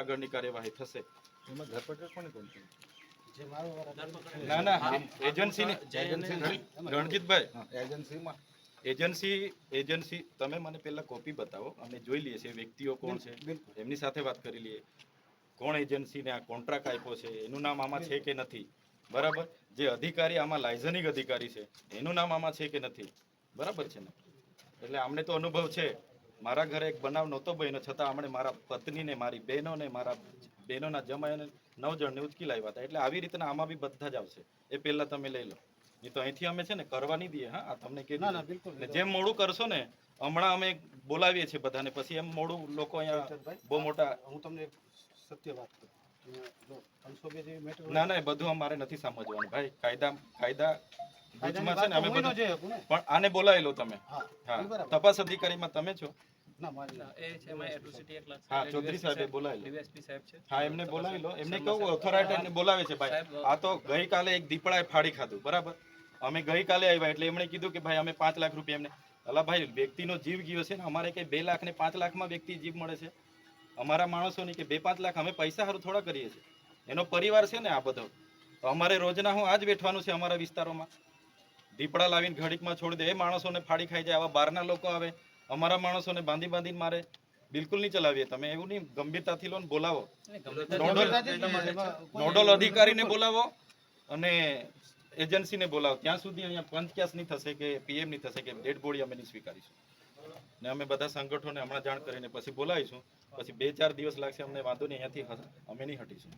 આગળની કાર્યવાહી થશે. એમાં ધરપકડ કોને કોણ છે? ના ના એજન્સીની રણજીતભાઈ. એજન્સીમાં. એજન્સી એજન્સી તમે મને પહેલા કોપી બતાવો. અમે જોઈ લઈએ છીએ વ્યક્તિઓ કોણ છે. એમની સાથે વાત કરી લઈએ. કોણ એજન્સીને આ કોન્ટ્રાક્ટ આપ્યો છે? એનું નામ આમાં છે કે નથી? બરાબર? જે અધિકારી આમાં લાયઝનિક અધિકારી છે એનું નામ આમાં છે કે નથી? બરાબર છે ને? એટલે અમને તો અનુભવ છે. મારા ઘરે એક બનાવ નહોતો બન્યો છતાં આપણે મારા પત્નીને મારી બહેનોને મારા બહેનોના જમાઈને નવ જણને ઉચકી લાવ્યા હતા. એટલે આવી રીતના આમાં બી બધા જ આવશે. એ પહેલાં તમે લઈ લો. એ તો અહીંથી અમે છે ને કરવા નહીં દઈએ હા? આ તમને ના ના બિલકુલ. જેમ મોડું કરશો ને હમણાં અમે બોલાવીએ છીએ બધાને. પછી એમ મોડું લોકો અહીંયા બહુ મોટા હું તમને સત્ય વાત કરું. ના ના બધું અમારે નથી સમજવાનું ભાઈ કાયદા કાયદા ગુજમાં છે ને અમે બધું પણ આને બોલાવી લો તમે. હા તપાસ અધિકારીમાં તમે છો. ના મારી એ છે એમાં એટ્રોસિટી એક લાખ હા ચૌધરી સાહેબે બોલાવી લો ડીવાયએસપી સાહેબ છે. હા એમને બોલાવી લો એમને કહું ઓથોરાઇટી બોલાવે છે ભાઈ. આ તો ગઈકાલે એક દીપડાએ ફાડી ખાધું બરાબર? અમે ગઈકાલે આવ્યા એટલે એમણે કીધું કે ભાઈ અમે પાંચ લાખ રૂપિયા એમને. અલા ભાઈ વ્યક્તિનો જીવ ગયો છે ને અમારે કઈ બે લાખ ને પાંચ લાખમાં વ્યક્તિ જીવ મળે છે? અમારા માણસોની કે બે પાંચ લાખ અમે પૈસા સારું થોડા કરીએ છીએ. એનો પરિવાર છે ને આ બધો. તો અમારે રોજના હું આજ બેઠવાનું છે અમારા વિસ્તારોમાં. દીપડા લાવીને ઘડીકમાં છોડી દે એ માણસોને ફાડી ખાઈ જાય આવા બહારના લોકો આવે. અમારા માણસોને બાંધી બાંધીને મારે બિલકુલ નહીં ચલાવીએ. તમે એવું નહીં ગંભીરતાથી લો ને બોલાવો નોડલ નોડલ અધિકારીને બોલાવો અને એજન્સીને બોલાવો. ત્યાં સુધી અહીંયા પંચક્યાસ નહીં થશે કે પીએમ નહીં થશે કે ડેડ બોડી અમે નહીં સ્વીકારીશું. ને અમે બધા સંગઠનોને હમણાં જાણ કરીને પછી બોલાવીશું. પછી બે ચાર દિવસ લાગશે અમને વાંધો નહીં અહીંયાથી અમે નહીં હટીશું.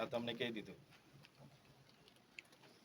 આ તમને કહી દીધું.